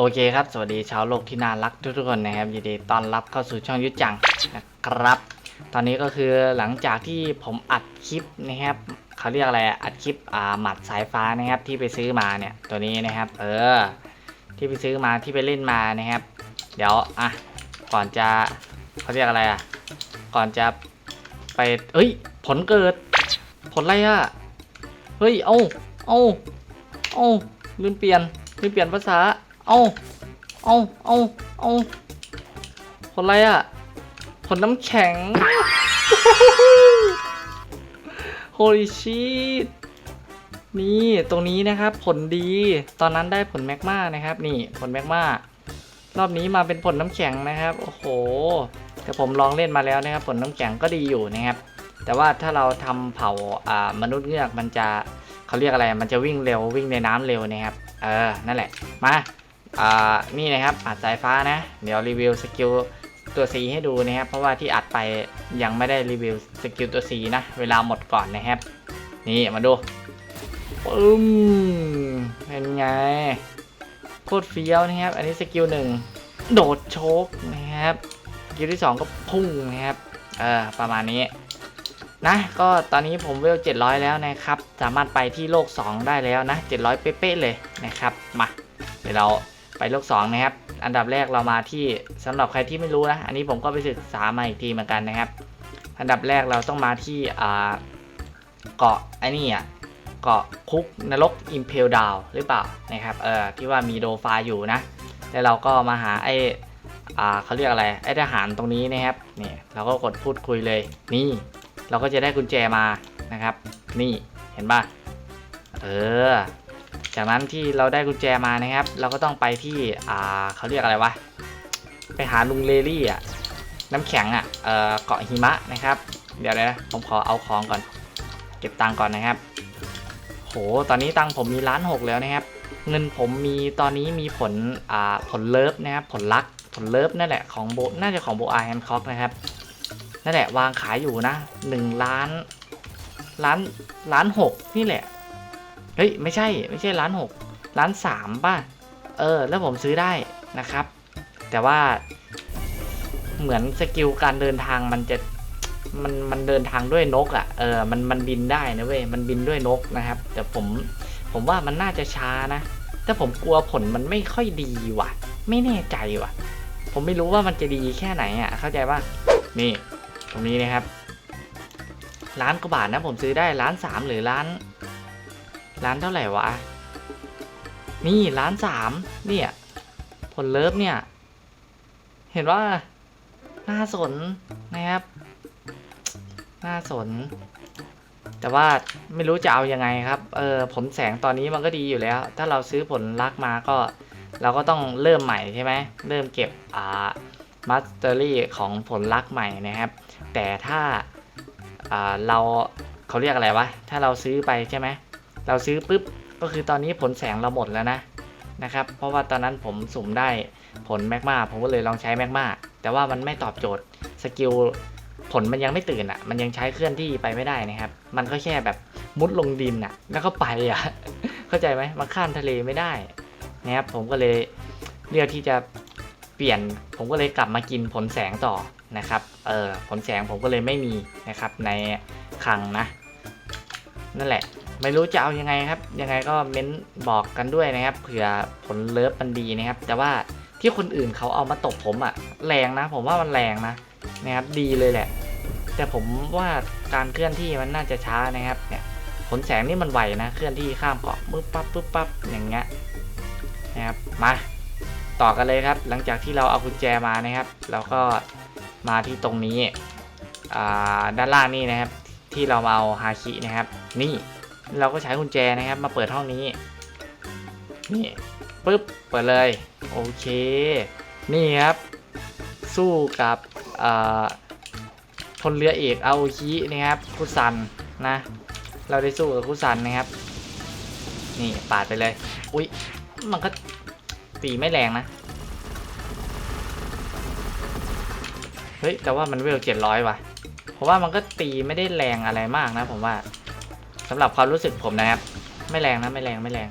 โอเคครับ สวัสดีชาวโลกที่น่ารักทุกๆคนนะครับยินดีต้อนรับเข้าสู่ช่องยุทธจังนะครับ ตอนนี้ก็คือหลังจากที่ผมอัดคลิปนะครับเขาเรียกอะไรอะอัดคลิปอ่าหมัดสายฟ้านะครับที่ไปซื้อมาเนี่ยตัวนี้นะครับ เออ ที่ไปซื้อมาที่ไปเล่นมานะครับ เดี๋ยวอะก่อนจะเขาเรียกอะไรอะก่อนจะไปเอ้ย ผลเกิด ผลอะไรอะเฮ้ยเอาเอาเอาลืมเปลี่ยนลืมเปลี่ยนภาษา เอาเอาเอาเอาผลอะไรอะผลน้ำแข็ง Holy shit นี่ตรงนี้นะครับผลดี ตอนนั้นได้ผลแมกมานะครับ นี่ผลแมกมารอบนี้มาเป็นผลน้ำแข็งนะครับ โอ้โห แต่ผมลองเล่นมาแล้วนะครับ ผลน้ำแข็งก็ดีอยู่นะครับ แต่ว่าถ้าเราทำเผาอ่ามนุษย์เงือกมันจะเขาเรียกอะไร มันจะวิ่งเร็ววิ่งในน้ำเร็วนะครับ เออ นั่นแหละ มา อ่านี่นะครับอัดสายฟ้านะ เดี๋ยวรีวิวสกิลตัว C ให้ดูนะครับ เพราะว่าที่อัดไปยังไม่ได้รีวิวสกิลตัว C นะ เวลาหมดก่อนนะครับ นี่มาดูปึ้มเป็นไงโคตรเฟี้ยวนะครับ อันนี้สกิลหนึ่งโดดโชกนะครับสกิลที่สองก็พุ่งนะครับเออประมาณนี้นะก็ตอนนี้ผมเวล 700 แล้วนะครับ สามารถไปที่โลก 2 ได้แล้วนะ 700 เป๊ะๆเลยนะครับ มา เดี๋ยวเรา ไปโลก2นะครับ อันดับแรกเรามาที่สำหรับใครที่ไม่รู้นะ อันนี้ผมก็ไปศึกษามาอีกทีเหมือนกันนะครับ อันดับแรกเราต้องมาที่เกาะไอ้นี่อะเกาะคุกนรกอิมเพลดาวหรือเปล่านะครับ เออที่ว่ามีโดฟาอยู่นะ แล้วเราก็มาหาไอ้อ่าเขาเรียกอะไร ไอ้ทหารตรงนี้นะครับ นี่เราก็กดพูดคุยเลย นี่ เราก็จะได้กุญแจมานะครับ นี่ เห็นป่ะ เออ จากนั้นที่เราได้กุญแจมานะครับ เราก็ต้องไปที่อ่าเขาเรียกอะไรวะไปหาลุงเลลี่อะน้ำแข็งอะเออเกาะหิมะนะครับ เดี๋ยวนะผมขอเอาของก่อน เก็บตังก่อนนะครับ โหตอนนี้ตังผมมีล้านหกแล้วนะครับ เงินผมมีตอนนี้มีผลอ่าผลเลิฟนะครับผลลักผลเลิฟนั่นแหละของโบน่าจะของโบอาแฮนคอกนะครับนั่นแหละวางขายอยู่นะหนึ่งล้านล้านล้านหกนี่แหละ เฮ้ยไม่ใช่ไม่ใช่ล้านหกล้านสามป่ะ เออ แล้วผมซื้อได้นะครับ แต่ว่าเหมือนสกิลการเดินทางมันจะมันมันเดินทางด้วยนกอะ่ะเออมันมันบินได้นะเว้ยมันบินด้วยนกนะครับ แต่ผมผมว่ามันน่าจะช้านะแต่ผมกลัวผลมันไม่ค่อยดีว่ะ ไม่แน่ใจว่ะ ผมไม่รู้ว่ามันจะดีแค่ไหนอะ่ะ เข้าใจป่ะนี่ตรงนี้นะครับล้านกว่าบาทนะผมซื้อได้ล้านสามหรือล้าน ล้านเท่าไหร่วะ นี่ล้านสามเนี่ย ผลเลิฟเนี่ย เห็นว่าน่าสนนะครับ น่าสน แต่ว่าไม่รู้จะเอายังไงครับ เออผลแสงตอนนี้มันก็ดีอยู่แล้ว ถ้าเราซื้อผลลักมาก็ เราก็ต้องเริ่มใหม่ใช่ไหม เริ่มเก็บอ่ามาสเตอรี่ของผลลักใหม่นะครับ แต่ถ้าอ่าเราเขาเรียกอะไรวะ ถ้าเราซื้อไปใช่ไหม เราซื้อปุ๊บก็คือตอนนี้ผลแสงเราหมดแล้วนะนะครับ เพราะว่าตอนนั้นผมสุ่มได้ผลแมกมาผมก็เลยลองใช้แมกมาแต่ว่ามันไม่ตอบโจทย์สกิลผลมันยังไม่ตื่นอะ่ะ มันยังใช้เคลื่อนที่ไปไม่ได้นะครับ มันก็แค่แบบมุดลงดินอะ่ะ แล้วก็ไปอะ่ะ เข้าใจไหมมันข้ามทะเลไม่ได้นะครับ ผมก็เลยเลือกที่จะเปลี่ยน ผมก็เลยกลับมากินผลแสงต่อนะครับ เออผลแสงผมก็เลยไม่มีนะครับในคลังนะ นั่นแหละ ไม่รู้จะเอายังไงครับ ยังไงก็เม้นบอกกันด้วยนะครับ เผื่อผลเลิฟมันดีนะครับ แต่ว่าที่คนอื่นเขาเอามาตบผมอะแรงนะ ผมว่ามันแรงนะนะครับดีเลยแหละ แต่ผมว่าการเคลื่อนที่มันน่าจะช้านะครับเนี่ยผลแสงนี่มันไวนะ เคลื่อนที่ข้ามเกาะปึ๊บปั๊บปึ๊บปั๊บอย่างเงี้ยนะครับมาต่อกันเลยครับ หลังจากที่เราเอากุญแจมานะครับเราก็มาที่ตรงนี้อ่าด้านล่างนี่นะครับ ที่เรามาเอาฮาคินะครับ นี่ เราก็ใช้กุญแจนะครับ มาเปิดห้องนี้ นี่ปึ๊บ เปิดเลย โอเค นี่ครับ สู้กับเอ่อพลเรือเอกอาโอชินะครับคุซันนะ เราได้สู้กับคุซันนะครับ นี่ปาดไปเลย อุ๊ยมันก็ตีไม่แรงนะ เฮ้ย แต่ว่ามันเวลเจ็ดร้อยว่ะ เพราะว่ามันก็ตีไม่ได้แรงอะไรมากนะผมว่า สำหรับความรู้สึกผมนะครับ ไม่แรงนะไม่แรงไม่แรง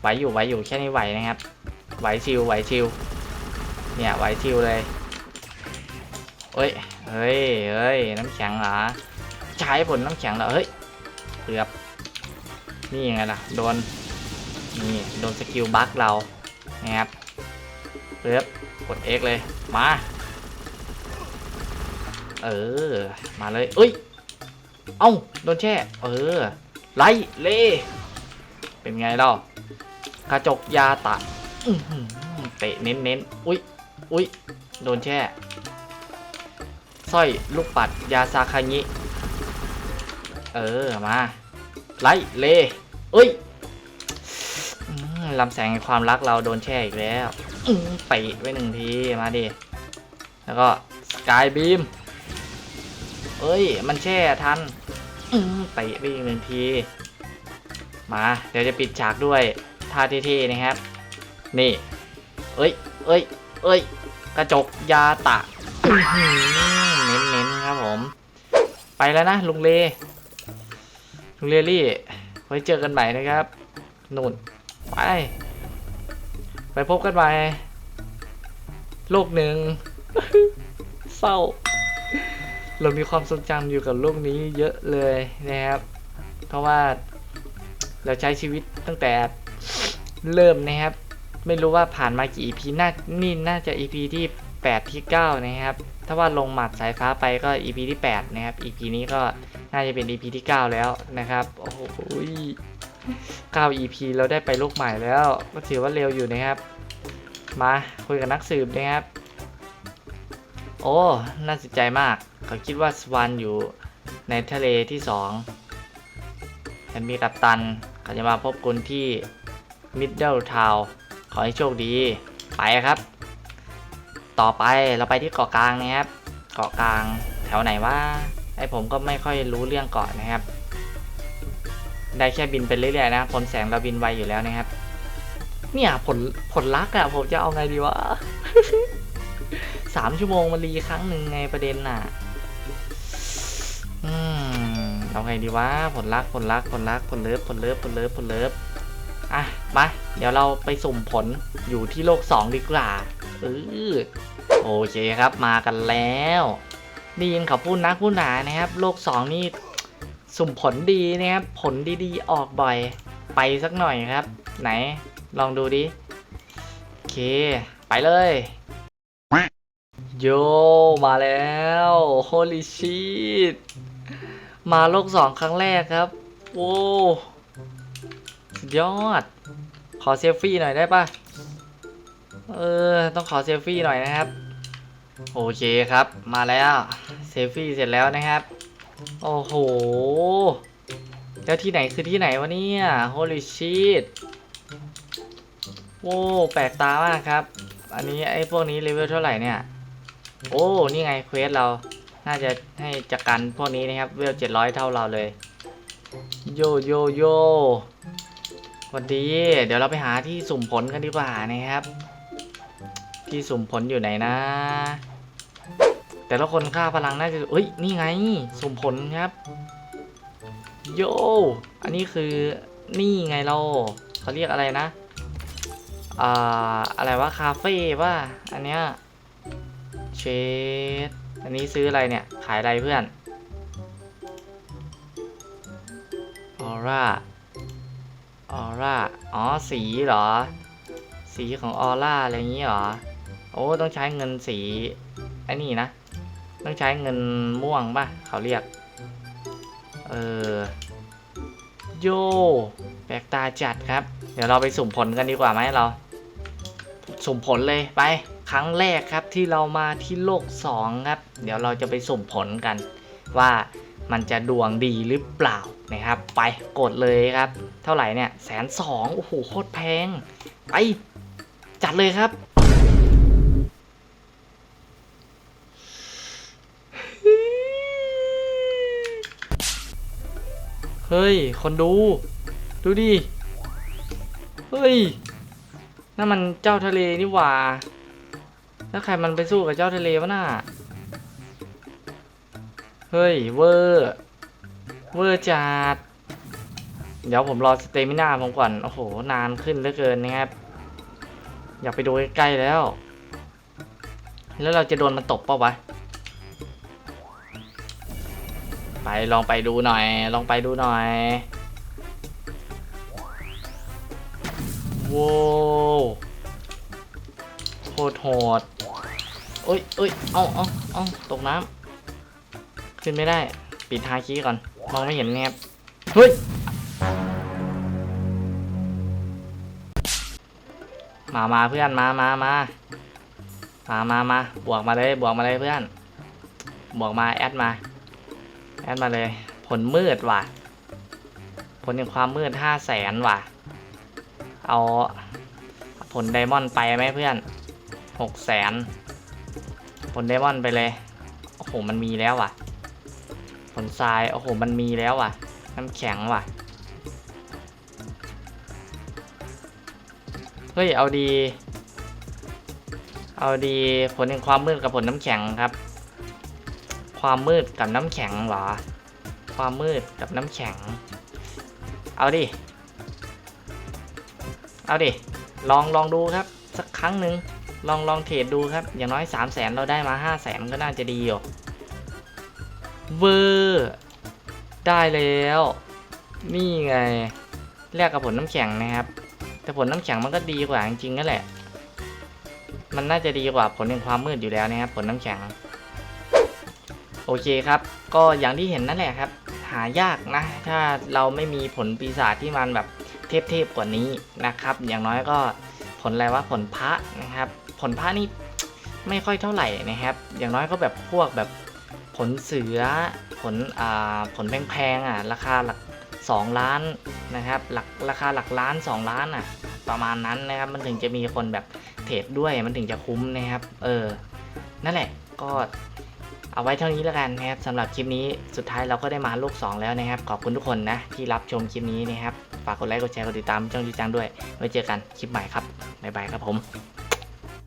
ไหวอยู่ไหวอยู่แค่นี้ไหวนะครับ ไหวชิวไหวชิวเนี่ยไหวชิวเลยเฮ้ยเฮ้ยเฮ้ยน้ำแข็งเหรอใช้ผลน้ำแข็งเหรอเฮ้ยเกือบนี่ยังไงล่ะโดนนี่โดนสกิลบัคเรานะครับเปึ๊บกด X เลยมาเออมาเลยเอ้ย เอ้าโดนแช่ เออ ไล่เล่เป็นไงเล่ากระจกยาตะเตะเน้นเน้นอุ้ยอุ้ยโดนแช่สร้อยลูกปัดยาซาคางิเออ มาไล่เล่เอ้ยลำแสงความรักเราโดนแช่อีกแล้วอื้อเตะไว้หนึ่งที มาดิ แล้วก็สกายบีม เอ้ย มันแช่ทันเตะไปอีกหนึ่งที มา เดี๋ยวจะปิดฉากด้วยท่าเท่ๆนะครับ นี่ เอ้ย เอ้ย เอ้ย กระจกยาตะเน้นๆครับผม ไปแล้วนะลุงเล ลุงเลลี่ ไว้เจอกันใหม่นะครับ นุ่น ไป ไปพบกันใหม่โลกหนึ่งเศร้า เรามีความทรงจำอยู่กับโลกนี้เยอะเลยนะครับ เพราะว่าเราใช้ชีวิตตั้งแต่เริ่มนะครับ ไม่รู้ว่าผ่านมากี่ EP น่านี่น่าจะ EP ที่ 8 ที่ 9 นะครับ ถ้าว่าลงหมัดสายฟ้าไปก็ EP ที่ 8 นะครับ EP นี้ก็น่าจะเป็น EP ที่ 9 แล้วนะครับ โอ้โห9 EP เราได้ไปโลกใหม่แล้ว ก็ถือว่าเร็วอยู่นะครับ มาคุยกับนักสืบนะครับ โอ้ น่าสนใจมาก เขาคิดว่าสวานอยู่ในทะเลที่สองฉันมีกัปตันเขาจะมาพบคุณที่มิดเดิลทาวขอให้โชคดี ไปครับ ต่อไปเราไปที่เกาะกลางนะครับ เกาะกลางแถวไหนว่าไอผมก็ไม่ค่อยรู้เรื่องเกาะนะครับ ได้แค่บินไปเรื่อยๆนะคนแสงเราบินไวอยู่แล้วนะครับ เนี่ยผลผลลักอะผมจะเอาไงดีวะสามชั่วโมงมารีครั้งหนึ่งไงประเด็นน่ะ เอาไงดีวะผลลักษณ์ผลลักษณ์ผลลักษณ์ผลเลิฟผลเลิฟผลเลิฟผลเลิฟอะมาเดี๋ยวเราไปสุ่มผลอยู่ที่โลกสองดีกว่าเออโอเคครับมากันแล้วได้ยินเขาพูดนักพูดหนานะครับ โลกสองนี่สุ่มผลดีนะครับ ผลดีๆ ออกบ่อย ไปสักหน่อยครับ ไหนลองดูดิโอเค ไปเลยโยมาแล้ว holy shit มาโลกสองครั้งแรกครับโว้สุดยอด ขอเซลฟี่หน่อยได้ปะเออ ต้องขอเซลฟี่หน่อยนะครับ โอเคครับ มาแล้วเซลฟี่เสร็จแล้วนะครับ โอ้โห แล้วที่ไหนคือที่ไหนวะเนี่ย holy shit โว้แปลกตามากครับ อันนี้ไอ้พวกนี้เลเวลเท่าไหร่เนี่ย โอ้ นี่ไงเควสเรา น่าจะให้จัดการพวกนี้นะครับ เวลเจ็ดร้อยเท่าเราเลย โยโยโยสวัสดี เดี๋ยวเราไปหาที่สุ่มผลกันดีกว่านะครับ ที่สุ่มผลอยู่ไหนนะ แต่ละคนค่าพลังน่าจะเอ้ย นี่ไง สุ่มผลครับ โย อันนี้คือ นี่ไงเรา เขาเรียกอะไรนะ อ่า อะไรวะคาเฟ่ป่ะอันเนี้ย เชด อันนี้ซื้ออะไรเนี่ย ขายอะไรเพื่อนออร่าออร่าอ๋อ สีเหรอ สีของออร่าอะไรอย่างงี้เหรอ โอ้ ต้องใช้เงินสีไอ้นี่นะ ต้องใช้เงินม่วงป่ะ เขาเรียก เออ โย แปลกตาจัดครับ เดี๋ยวเราไปสุ่มผลกันดีกว่าไหมเรา สุ่มผลเลยไป ครั้งแรกครับที่เรามาที่โลก 2 ครับ เดี๋ยวเราจะไปสุ่มผลกัน ว่ามันจะดวงดีหรือเปล่านะครับ ไปกดเลยครับ เท่าไหร่เนี่ยแสนสองโอ้โหโคตรแพงไปจัดเลยครับเฮ้ย คนดู ดูดิ เฮ้ยนั่นมันเจ้าทะเลนี่หว่า แล้วใครมันไปสู้กับเจ้าทะเลวะน่ะ เฮ้ยเวอร์ เวอร์จัด เดี๋ยวผมรอสเตมินาผมก่อน โอ้โห นานขึ้นเหลือเกินนะครับ อยากไปดูใกล้ๆแล้ว แล้วเราจะโดนมันตบเปล่าวะ ไปลองไปดูหน่อย ลองไปดูหน่อยว้าวโคตรโหด เอ้ยเอ้ยเอาเอาเอาตกน้ำขึ้นไม่ได้ ปิดฮาคีก่อน มองไม่เห็นเนี่ยครับเฮ้ย มามาเพื่อน มามามามามามาบวกมาเลย บวกมาเลยเพื่อน บวกมาแอดมา แอดมาเลย ผลมืดว่ะ ผลแห่งความมืดห้าแสนว่ะ เอาผลไดมอนด์ไปไหมเพื่อนหกแสน ผลไดมอนด์ไปเลย โอ้โห มันมีแล้วว่ะ ผลทราย โอ้โห มันมีแล้วว่ะ น้ำแข็งว่ะ เฮ้ย เอาดี เอาดี ผลแห่งความมืดกับผลน้ำแข็งครับ ความมืดกับน้ำแข็งเหรอ ความมืดกับน้ำแข็ง เอาดิ เอาดิ ลองลองดูครับ สักครั้งหนึ่ง ลองลองเทรดดูครับ อย่างน้อย 3 0 0แสนเราได้มา5 0 0แสนก็น่าจะดีอยู่เวอร์ได้แล้ว นี่ไงแลกกับผลน้ำแข็งนะครับ แต่ผลน้ำแข็งมันก็ดีกว่าจริงๆนั่นแหละ มันน่าจะดีกว่าผลแห่งความมืดอยู่แล้วนะครับ ผลน้ำแข็ง โอเคครับ ก็อย่างที่เห็นนั่นแหละครับ หายากนะ ถ้าเราไม่มีผลปีศาจที่มันแบบเทพๆกว่านี้นะครับ อย่างน้อยก็ ผลอะไรวะผลพระนะครับ ผลพระนี่ไม่ค่อยเท่าไหร่นะครับ อย่างน้อยก็แบบพวกแบบผลเสือผลอ่าผลแพงๆอะราคาหลัก 2 ล้านนะครับหลักราคาหลักล้าน 2 ล้านอะประมาณนั้นนะครับ มันถึงจะมีคนแบบเทรดด้วยมันถึงจะคุ้มนะครับ เออนั่นแหละก็ เอาไว้เท่านี้แล้วกันนะครับสำหรับคลิปนี้สุดท้ายเราก็ได้มาลูก 2 แล้วนะครับ ขอบคุณทุกคนนะ ที่รับชมคลิปนี้นะครับ ฝากกดไลค์กดแชร์กดติดตามช่องยูจังด้วยไว้เจอกันคลิปใหม่ครับบ๊ายบายครับผม